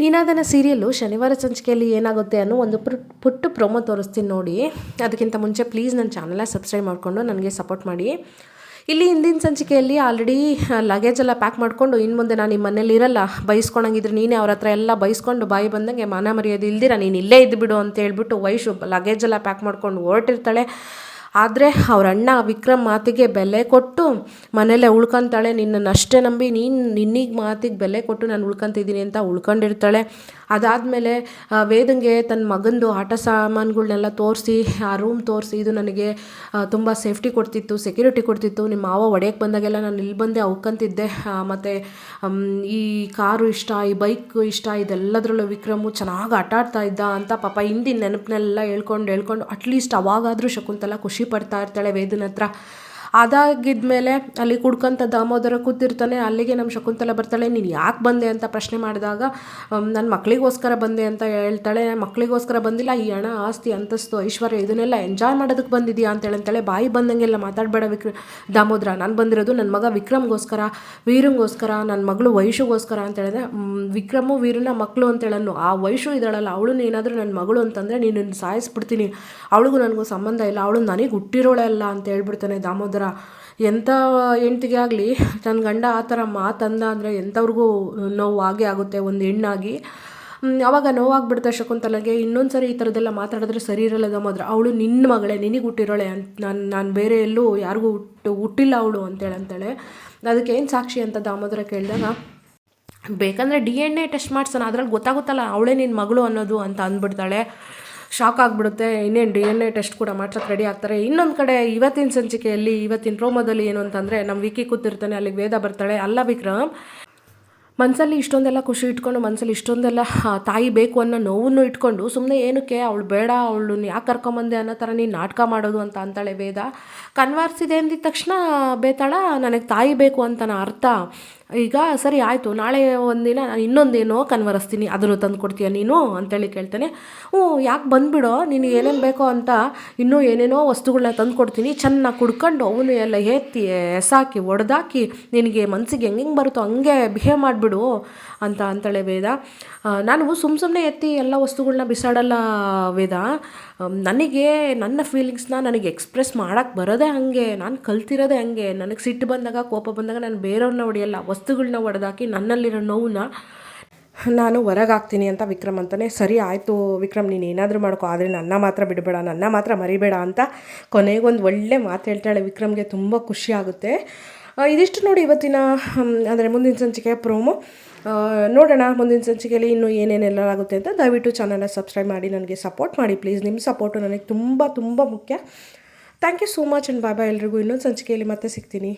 ನೀನಾದನ serial ಶನಿವಾರ ಸಂಚಿಕೆಯಲ್ಲಿ ಏನಾಗುತ್ತೆ ಅನ್ನೋ ಒಂದು ಪುಟ್ ಪುಟ್ಟ ಪ್ರೊಮೋ ತೋರಿಸ್ತೀನಿ ನೋಡಿ. ಅದಕ್ಕಿಂತ ಮುಂಚೆ ಪ್ಲೀಸ್ ನನ್ನ ಚಾನಲ್ನ ಸಬ್ಸ್ಕ್ರೈಬ್ ಮಾಡಿಕೊಂಡು ನನಗೆ ಸಪೋರ್ಟ್ ಮಾಡಿ. ಇಲ್ಲಿ ಹಿಂದಿನ ಸಂಚಿಕೆಯಲ್ಲಿ ಆಲ್ರೆಡಿ ಲಗೇಜ್ ಎಲ್ಲ ಪ್ಯಾಕ್ ಮಾಡಿಕೊಂಡು ಇನ್ನು ಮುಂದೆ ನಾನು ನಿಮ್ಮ ಮನೇಲಿ ಇರಲ್ಲ, ಬೈಸ್ಕೊಳಂಗಿದ್ರೆ ನೀನೇ ಅವ್ರ ಹತ್ರ ಎಲ್ಲ ಬೈಸ್ಕೊಂಡು ಬಾಯಿ ಬಂದಂಗೆ ಮಾನ ಮರ್ಯಾದೆ ಇಲ್ದಿರ, ನೀನು ಇಲ್ಲೇ ಇದ್ದುಬಿಡು ಅಂತ ಹೇಳ್ಬಿಟ್ಟು ವೈಶು ಲಗೇಜ್ ಎಲ್ಲ ಪ್ಯಾಕ್ ಮಾಡ್ಕೊಂಡು ಹೊರಟಿರ್ತಾಳೆ. ಆದರೆ ಅವ್ರ ಅಣ್ಣ ವಿಕ್ರಮ್ ಮಾತಿಗೆ ಬೆಲೆ ಕೊಟ್ಟು ಮನೆಯಲ್ಲೇ ಉಳ್ಕೊತಾಳೆ. ನಿನ್ನನ್ನು ಅಷ್ಟೇ ನಂಬಿ ನೀನು ನಿನ್ನಿಗೆ ಮಾತಿಗೆ ಬೆಲೆ ಕೊಟ್ಟು ನಾನು ಉಳ್ಕೊತಿದ್ದೀನಿ ಅಂತ ಉಳ್ಕೊಂಡಿರ್ತಾಳೆ. ಅದಾದಮೇಲೆ ವೇದಂಗೆ ತನ್ನ ಮಗಂದು ಆಟ ಸಾಮಾನುಗಳನ್ನೆಲ್ಲ ತೋರಿಸಿ, ಆ ರೂಮ್ ತೋರಿಸಿ, ಇದು ನನಗೆ ತುಂಬ ಸೇಫ್ಟಿ ಕೊಡ್ತಿತ್ತು ಸೆಕ್ಯೂರಿಟಿ ಕೊಡ್ತಿತ್ತು. ನಿಮ್ಮ ಮಾವ ಒಡೆಯಕ್ಕೆ ಬಂದಾಗೆಲ್ಲ ನಾನು ಇಲ್ಲಿ ಬಂದೆ ಅವ್ಕಂತಿದ್ದೆ. ಮತ್ತು ಈ ಕಾರು ಇಷ್ಟ, ಈ ಬೈಕ್ ಇಷ್ಟ, ಇದೆಲ್ಲದರಲ್ಲೂ ವಿಕ್ರಮು ಚೆನ್ನಾಗಿ ಆಟ ಆಡ್ತಾ ಇದ್ದ ಅಂತ ಪಾಪ ಹಿಂದಿನ ನೆನಪನ್ನೆಲ್ಲ ಹೇಳ್ಕೊಂಡು ಹೇಳ್ಕೊಂಡು ಅಟ್ಲೀಸ್ಟ್ ಅವಾಗಾದರೂ ಶಕುಂತಲ ಖುಷಿ ಪಡ್ತಾ ಇರ್ತಾಳೆ ವೇದನ ಹತ್ರ. ಅದಾಗಿದ್ಮೇಲೆ ಅಲ್ಲಿ ಕುಡ್ಕೊಂತ ದಾಮೋದರ ಕೂತಿರ್ತಾನೆ, ಅಲ್ಲಿಗೆ ನಮ್ಮ ಶಕುಂತಲ ಬರ್ತಾಳೆ, ನೀನು ಯಾಕೆ ಬಂದೆ ಅಂತ ಪ್ರಶ್ನೆ ಮಾಡಿದಾಗ ನನ್ನ ಮಕ್ಕಳಿಗೋಸ್ಕರ ಬಂದೆ ಅಂತ ಹೇಳ್ತಾಳೆ ಮಕ್ಕಳಿಗೋಸ್ಕರ ಬಂದಿಲ್ಲ, ಈ ಹಣ, ಆಸ್ತಿ, ಅಂತಸ್ತು, ಐಶ್ವರ್ಯ, ಇದನ್ನೆಲ್ಲ ಎಂಜಾಯ್ ಮಾಡೋದಕ್ಕೆ ಬಂದಿದ್ಯಾ? ಅಂತ ಹೇಳ್ತಾಳೆ ಬಾಯಿ ಬಂದಂಗೆಲ್ಲ ಮಾತಾಡಬೇಡ ವಿಕ್ರ, ದಾಮೋದರ, ನಾನು ಬಂದಿರೋದು ನನ್ನ ಮಗ ವಿಕ್ರಮ್ಗೋಸ್ಕರ, ವೀರಂಗೋಸ್ಕರ ನನ್ನ ಮಗಳು ವೈಶುಗೋಸ್ಕರ ಅಂತ ಹೇಳಿದ್ರೆ ವಿಕ್ರಮು, ವೀರನ ಮಕ್ಕಳು ಅಂತ ಆ ವೈಶು ಇದ್ದಾಳಲ್ಲ, ಅವಳು ಏನಾದರೂ ನನ್ನ ಮಗಳು ಅಂತಂದರೆ ನೀನು ಸಾಯಿಸ್ಬಿಡ್ತೀನಿ, ಅವಳಿಗೂ ನನಗೂ ಸಂಬಂಧ ಇಲ್ಲ, ಅವಳು ನನಗೆ ಹುಟ್ಟಿರೋಳೆ ಅಲ್ಲ ಅಂತ ಹೇಳ್ಬಿಡ್ತಾನೆ ದಾಮೋದರ. ಥರ ಎಂಥ ಹೆಂಡ್ತಿಗೆ ಆಗಲಿ ನನ್ನ ಗಂಡ ಆ ಥರ ಮಾತಂದ ಅಂದರೆ ಎಂಥವ್ರಿಗೂ ನೋವು ಆಗೇ ಆಗುತ್ತೆ ಒಂದು ಹೆಣ್ಣಾಗಿ. ಅವಾಗ ನೋವಾಗ್ಬಿಡ್ತಾ ಶಕುಂತಲೆಗೆ ಇನ್ನೊಂದು ಸರಿ ಈ ಥರದ್ದೆಲ್ಲ ಮಾತಾಡಿದ್ರೆ ಸರಿ ಇರಲ್ಲದ ಮಾತ್ರ ಅವಳು ನಿನ್ನ ಮಗಳೇ, ನಿನಗೆ ಹುಟ್ಟಿರೋಳೆ ಅಂತ ನಾನು ನಾನು ಬೇರೆ ಎಲ್ಲೂ ಯಾರಿಗೂ ಹುಟ್ಟು, ಹುಟ್ಟಿಲ್ಲ ಅವಳು ಅಂತೇಳಿ ಅದಕ್ಕೆ ಏನು ಸಾಕ್ಷಿ ಅಂತ ದಾಮೋದರ ಕೇಳಿದಾಗ, ಬೇಕಂದರೆ ಡಿ ಎನ್ ಎ ಟೆಸ್ಟ್ ಮಾಡ್ಸೋಣ, ಅದ್ರಲ್ಲಿ ಗೊತ್ತಾಗುತ್ತಲ್ಲ ಅವಳೇ ನಿನ್ನ ಮಗಳು ಅನ್ನೋದು ಅಂತ ಅಂದ್ಬಿಡ್ತಾಳೆ. ಶಾಕ್ ಆಗಿಬಿಡುತ್ತೆ. ಇನ್ನೇನು ಡಿ ಎನ್ ಎ ಟೆಸ್ಟ್ ಕೂಡ ಮಾಡ್ಸೋಕ್ಕೆ ರೆಡಿ ಆಗ್ತಾರೆ. ಇನ್ನೊಂದು ಕಡೆ ಇವತ್ತಿನ ಸಂಚಿಕೆಯಲ್ಲಿ, ಇವತ್ತಿನ ರೋಮದಲ್ಲಿ ಏನು ಅಂತಂದರೆ ನಮ್ಮ ವಿಕಿ ಕೂತಿರ್ತಾನೆ, ಅಲ್ಲಿಗೆ ವೇದ ಬರ್ತಾಳೆ. ಅಲ್ಲ ವಿಕ್ರಮ್ ಮನಸ್ಸಲ್ಲಿ ಇಷ್ಟೊಂದೆಲ್ಲ ಖುಷಿ ಇಟ್ಕೊಂಡು ಮನಸ್ಸಲ್ಲಿ ಇಷ್ಟೊಂದೆಲ್ಲ ತಾಯಿ ಬೇಕು ಅನ್ನೋ ನೋವನ್ನು ಇಟ್ಕೊಂಡು ಸುಮ್ಮನೆ ಏನಕ್ಕೆ ಅವಳು ಬೇಡ ಅವಳನ್ನ ಯಾಕೆ ಕರ್ಕೊಂಬಂದೆ ಅನ್ನೋ ಥರ ನೀನು ನಾಟಕ ಮಾಡೋದು ಅಂತ ಅಂತಾಳೆ ವೇದ. ಕನ್ವರ್ಸಿದೆ ಅಂದಿದ ತಕ್ಷಣ, ಬೇತಾಳ, ನನಗೆ ತಾಯಿ ಬೇಕು ಅಂತ ಅರ್ಥ. ಈಗ ಸರಿ ಆಯಿತು, ನಾಳೆ ಒಂದಿನ ನಾನು ಇನ್ನೊಂದೇನೋ ಕನ್ವರಿಸ್ತೀನಿ, ಅದನ್ನು ತಂದು ಕೊಡ್ತೀಯ ನೀನು? ಅಂತೇಳಿ ಕೇಳ್ತಾನೆ. ಹ್ಞೂ, ಯಾಕೆ ಬಂದುಬಿಡೋ, ನಿನಗೆ ಏನೇನು ಬೇಕೋ ಅಂತ, ಇನ್ನೂ ಏನೇನೋ ವಸ್ತುಗಳನ್ನ ತಂದು ಕೊಡ್ತೀನಿ, ಚೆನ್ನಾಗಿ ಕುಡ್ಕೊಂಡು ಅವನು ಎಲ್ಲ ಎತ್ತಿ ಎಸಾಕಿ ಒಡೆದಾಕಿ, ನಿನಗೆ ಮನಸ್ಸಿಗೆ ಹೆಂಗೆ ಬರುತ್ತೋ ಹಂಗೆ ಬಿಹೇವ್ ಮಾಡಿಬಿಡು ಅಂತ ಅಂತಾಳೆ ವೇದ. ನಾನು ಸುಮ್ಮ ಸುಮ್ಮನೆ ಎತ್ತಿ ಎಲ್ಲ ವಸ್ತುಗಳನ್ನ ಬಿಸಾಡಲ್ಲ ವೇದ. ನನಗೆ, ನನ್ನ ಫೀಲಿಂಗ್ಸ್ನ ನನಗೆ ಎಕ್ಸ್ಪ್ರೆಸ್ ಮಾಡೋಕ್ಕೆ ಬರೋದೇ ಹಾಗೆ, ನಾನು ಕಲ್ತಿರೋದೇ ಹಾಗೆ, ನನಗೆ ಸಿಟ್ಟು ಬಂದಾಗ, ಕೋಪ ಬಂದಾಗ ನಾನು ಬೇರೆಯವ್ರನ್ನ ಹೊಡೆಯಲ್ಲ ವಸ್ತುಗಳನ್ನ ಒಡೆದಾಕಿ ನನ್ನಲ್ಲಿರೋ ನೋವನ್ನ ನಾನು ಹೊರಗಾಗ್ತೀನಿ ಅಂತ ವಿಕ್ರಮ್ ಅಂತಾನೆ, ಸರಿ ಆಯಿತು ವಿಕ್ರಮ್, ನೀನು ಏನಾದರೂ ಮಾಡ್ಕೊ, ಆದರೆ ನನ್ನ ಮಾತ್ರ ಬಿಡಬೇಡ, ನನ್ನ ಮಾತ್ರ ಮರಿಬೇಡ ಅಂತ ಕೊನೆಗೊಂದು ಒಳ್ಳೆ ಮಾತು ಹೇಳ್ತಾಳೆ ವಿಕ್ರಮ್ಗೆ, ತುಂಬ ಖುಷಿ ಆಗುತ್ತೆ. ಇದಿಷ್ಟು ನೋಡಿ ಇವತ್ತಿನ ಅಂದರೆ ಮುಂದಿನ ಸಂಚಿಕೆಯ ಪ್ರೋಮೋ. ನೋಡೋಣ, ಮುಂದಿನ ಸಂಚಿಕೆಯಲ್ಲಿ ಇನ್ನೂ ಏನೇನೆಲ್ಲ ಆಗುತ್ತೆ ಅಂತ ದಯವಿಟ್ಟು ಚಾನಲ್ನ ಸಬ್ಸ್ಕ್ರೈಬ್ ಮಾಡಿ, ನನಗೆ ಸಪೋರ್ಟ್ ಮಾಡಿ ಪ್ಲೀಸ್ ನಿಮ್ಮ ಸಪೋರ್ಟು ನನಗೆ ತುಂಬ ತುಂಬ ಮುಖ್ಯ. Thank you so much and bye bye ಎಲ್ರಿಗೂ. ಇನ್ನೊಂದು ಸಂಚಿಕೆಯಲ್ಲಿ ಮತ್ತೆ ಸಿಗ್ತೀನಿ.